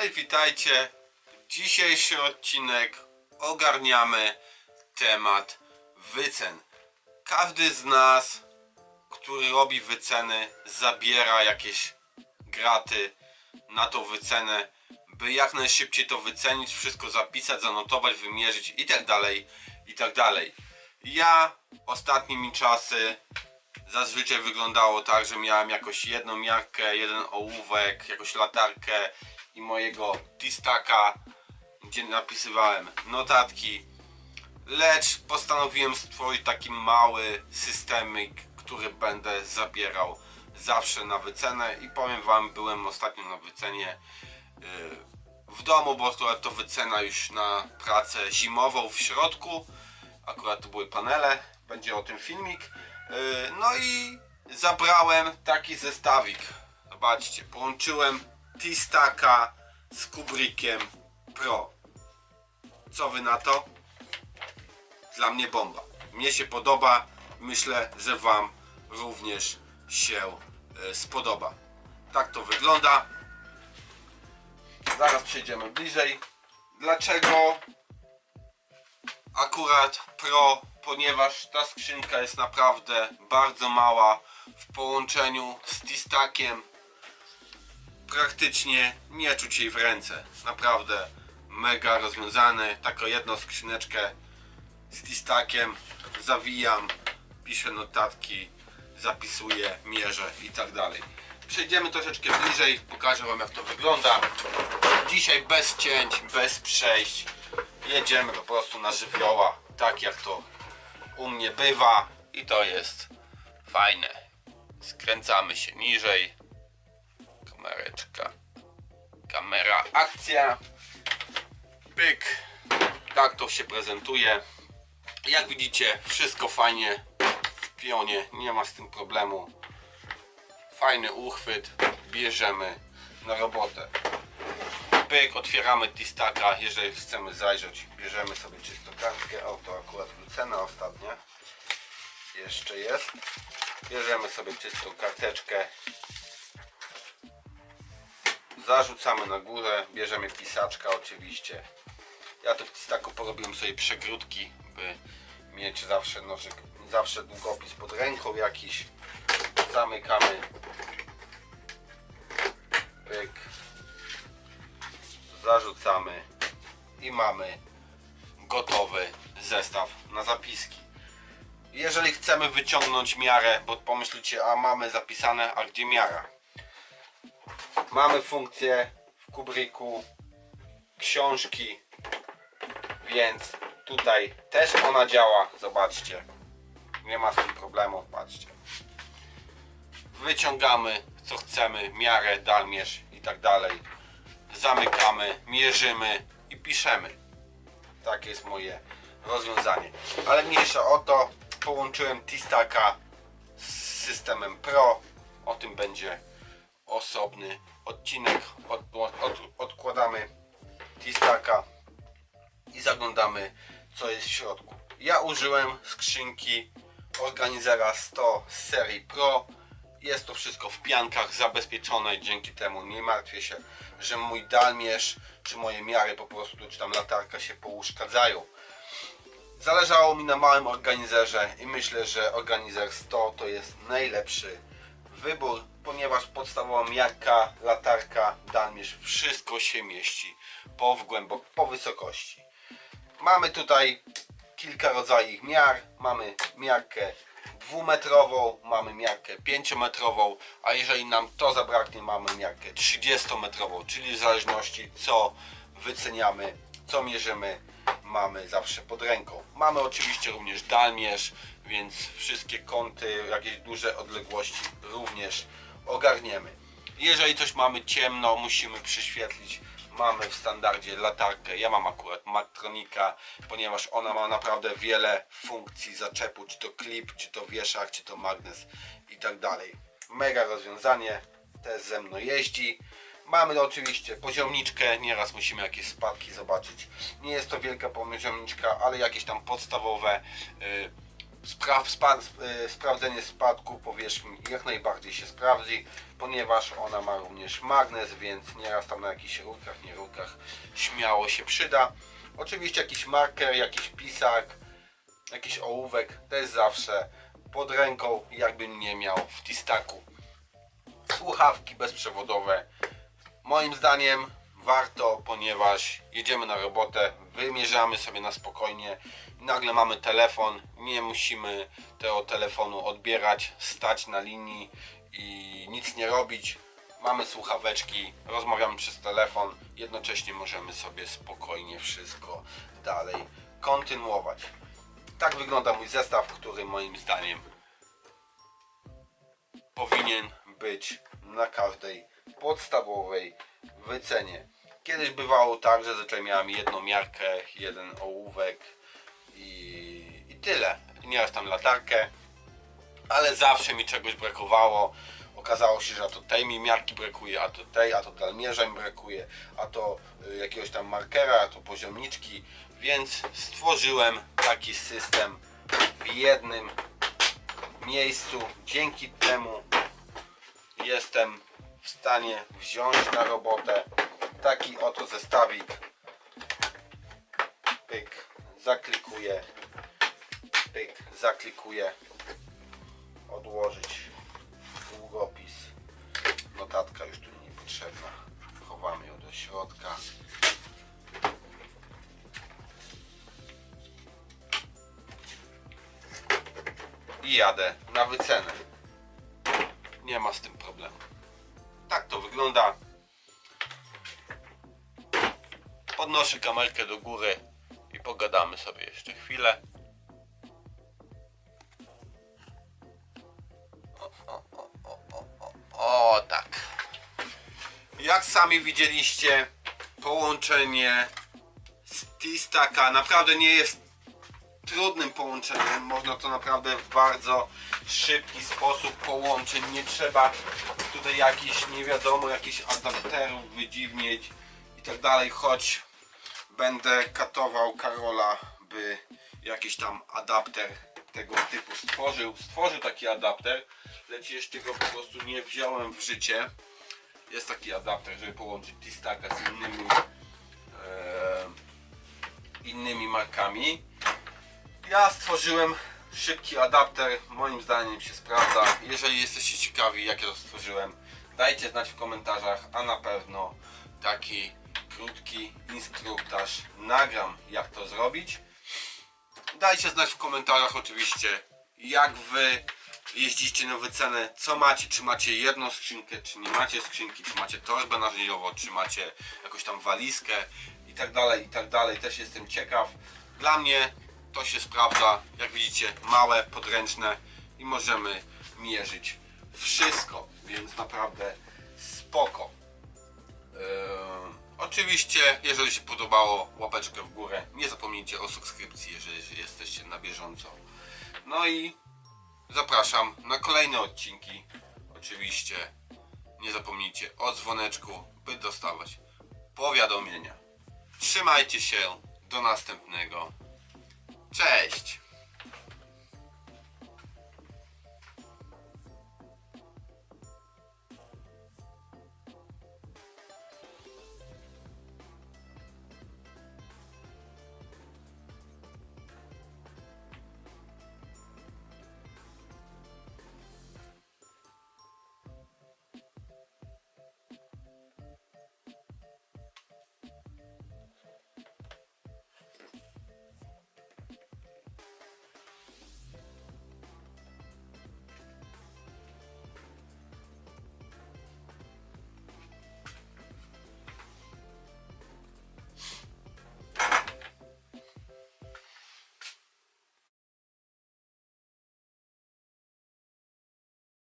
Cześć, witajcie. Dzisiejszy odcinek ogarniamy temat wycen. Każdy z nas, który robi wyceny, zabiera jakieś graty na tą wycenę, by jak najszybciej to wycenić, wszystko zapisać, zanotować, wymierzyć i tak dalej, i tak. Ja ostatnimi czasy zazwyczaj wyglądało tak, że miałem jakoś jedną miarkę, jeden ołówek, jakąś latarkę i mojego tistaka, gdzie napisywałem notatki. Lecz postanowiłem stworzyć taki mały systemik, który będę zabierał zawsze na wycenę i powiem wam, byłem ostatnio na wycenie yy, w domu, bo akurat to wycena już na pracę zimową w środku. Akurat to były panele, będzie o tym filmik. Yy, No i zabrałem taki zestawik. Zobaczcie, połączyłem T-Stacka z Kubrickiem Pro. Co wy na to? Dla mnie bomba. Mnie się podoba. Myślę, że wam również się yy, spodoba. Tak to wygląda. Zaraz przejdziemy bliżej. Dlaczego akurat Pro, ponieważ ta skrzynka jest naprawdę bardzo mała w połączeniu z T-Stackiem. Praktycznie nie czuć jej w ręce. Naprawdę mega rozwiązane. Taką jedną skrzyneczkę z T-Stackiem zawijam, piszę notatki, zapisuję, mierzę i tak dalej. Przejdziemy troszeczkę bliżej, pokażę Wam jak to wygląda. Dzisiaj bez cięć, bez przejść. Jedziemy po prostu na żywioła, tak jak to u mnie bywa i to jest fajne. Skręcamy się niżej. Kamereczka. Kamera, akcja. Pyk. Tak to się prezentuje. Jak widzicie, wszystko fajnie w pionie, nie ma z tym problemu. Fajny uchwyt, bierzemy na robotę. Pyk, otwieramy Tistaka, jeżeli chcemy zajrzeć, bierzemy sobie czysto kartkę, o to akurat wycena ostatnia, jeszcze jest. Bierzemy sobie czystą karteczkę, zarzucamy na górę, bierzemy pisaczka oczywiście. Ja tu w Tistaku porobiłem sobie przegródki, by mieć zawsze nożyk, zawsze długopis pod ręką jakiś. Zamykamy. Pyk zarzucamy i mamy gotowy zestaw na zapiski. Jeżeli chcemy wyciągnąć miarę, bo pomyślicie, a mamy zapisane, a gdzie miara? Mamy funkcję w Kubriku książki, więc tutaj też ona działa. Zobaczcie, nie ma z tym problemu. Patrzcie, wyciągamy co chcemy, miarę, dalmierz i tak dalej zamykamy, mierzymy i piszemy. Takie jest moje rozwiązanie. Ale mniejsza o to, połączyłem T-Stacka z systemem Pro. O tym będzie osobny odcinek. Od, od, odkładamy T-Stacka i zaglądamy co jest w środku. Ja użyłem skrzynki Organizera 100 z serii Pro. Jest to wszystko w piankach zabezpieczone, dzięki temu nie martwię się, że mój dalmierz, czy moje miary po prostu, czy tam latarka się pouszkadzają. Zależało mi na małym organizerze i myślę, że organizer 100 to jest najlepszy wybór, ponieważ podstawowa miarka, latarka, dalmierz, wszystko się mieści po wgłębok, po wysokości. Mamy tutaj kilka rodzajów miar. Mamy miarkę dwumetrową, mamy miarkę pięciometrową, a jeżeli nam to zabraknie, mamy miarkę 30-metrową, czyli w zależności co wyceniamy, co mierzymy, mamy zawsze pod ręką. Mamy oczywiście również dalmierz, więc wszystkie kąty, jakieś duże odległości również ogarniemy. Jeżeli coś mamy ciemno, musimy przyświetlić, mamy w standardzie latarkę. Ja mam akurat Maktronika, ponieważ ona ma naprawdę wiele funkcji zaczepu, czy to klip, czy to wieszak, czy to magnes i tak dalej. Mega rozwiązanie, też ze mną jeździ. Mamy oczywiście poziomniczkę, nieraz musimy jakieś spadki zobaczyć. Nie jest to wielka poziomniczka, ale jakieś tam podstawowe y, spa y, sprawdzenie spadku powierzchni jak najbardziej się sprawdzi, ponieważ ona ma również magnes, więc nieraz tam na jakichś rurkach, nie rurkach śmiało się przyda. Oczywiście jakiś marker, jakiś pisak, jakiś ołówek też zawsze pod ręką, jakbym nie miał w Tistaku. Słuchawki bezprzewodowe. Moim zdaniem warto, ponieważ jedziemy na robotę, wymierzamy sobie na spokojnie nagle mamy telefon, nie musimy tego telefonu odbierać, stać na linii i nic nie robić. Mamy słuchaweczki, rozmawiamy przez telefon, jednocześnie możemy sobie spokojnie wszystko dalej kontynuować. Tak wygląda mój zestaw, który moim zdaniem powinien być na każdej podstawowej wycenie. Kiedyś bywało tak, że zazwyczaj miałem jedną miarkę, jeden ołówek i, i tyle. Nieraz tam latarkę, ale zawsze mi czegoś brakowało. Okazało się, że a to tej mi miarki brakuje, a to tej, a to dalmierza mi brakuje, a to y, jakiegoś tam markera, a to poziomniczki, więc stworzyłem taki system w jednym miejscu. Dzięki temu jestem w stanie wziąć na robotę taki oto zestawik. Pyk, zaklikuję, pyk, zaklikuję, odłożyć długopis. Notatka już tu niepotrzebna. Chowamy ją do środka. I jadę na wycenę. Nie ma z tym problemu. Wygląda. Podnoszę kamerkę do góry i pogadamy sobie jeszcze chwilę. O, o, o, o, o, o tak. Jak sami widzieliście, połączenie z T-Stacka naprawdę nie jest trudnym połączeniem. Można to naprawdę w bardzo szybki sposób połączyć. Nie trzeba tutaj jakichś nie wiadomo jakichś adapterów wydziwnieć i tak dalej, choć będę katował Karola, by jakiś tam adapter tego typu stworzył. Stworzył taki adapter, lecz jeszcze go po prostu nie wziąłem w życie. Jest taki adapter, żeby połączyć T-Stacka z innymi e, innymi markami. Ja stworzyłem szybki adapter, moim zdaniem się sprawdza. Jeżeli jesteście ciekawi jak ja to stworzyłem, dajcie znać w komentarzach, a na pewno taki krótki instruktaż nagram jak to zrobić. Dajcie znać w komentarzach oczywiście jak wy jeździcie na wycenę, co macie, czy macie jedną skrzynkę, czy nie macie skrzynki, czy macie torbę narzędziową, czy macie jakąś tam walizkę i tak dalej, i tak dalej. Też jestem ciekaw. Dla mnie to się sprawdza, jak widzicie, małe, podręczne i możemy mierzyć wszystko, więc naprawdę spoko. Eee, oczywiście, jeżeli się podobało, łapeczkę w górę. Nie zapomnijcie o subskrypcji, jeżeli jesteście na bieżąco. No i zapraszam na kolejne odcinki. Oczywiście nie zapomnijcie o dzwoneczku, by dostawać powiadomienia. Trzymajcie się, do następnego. Cześć!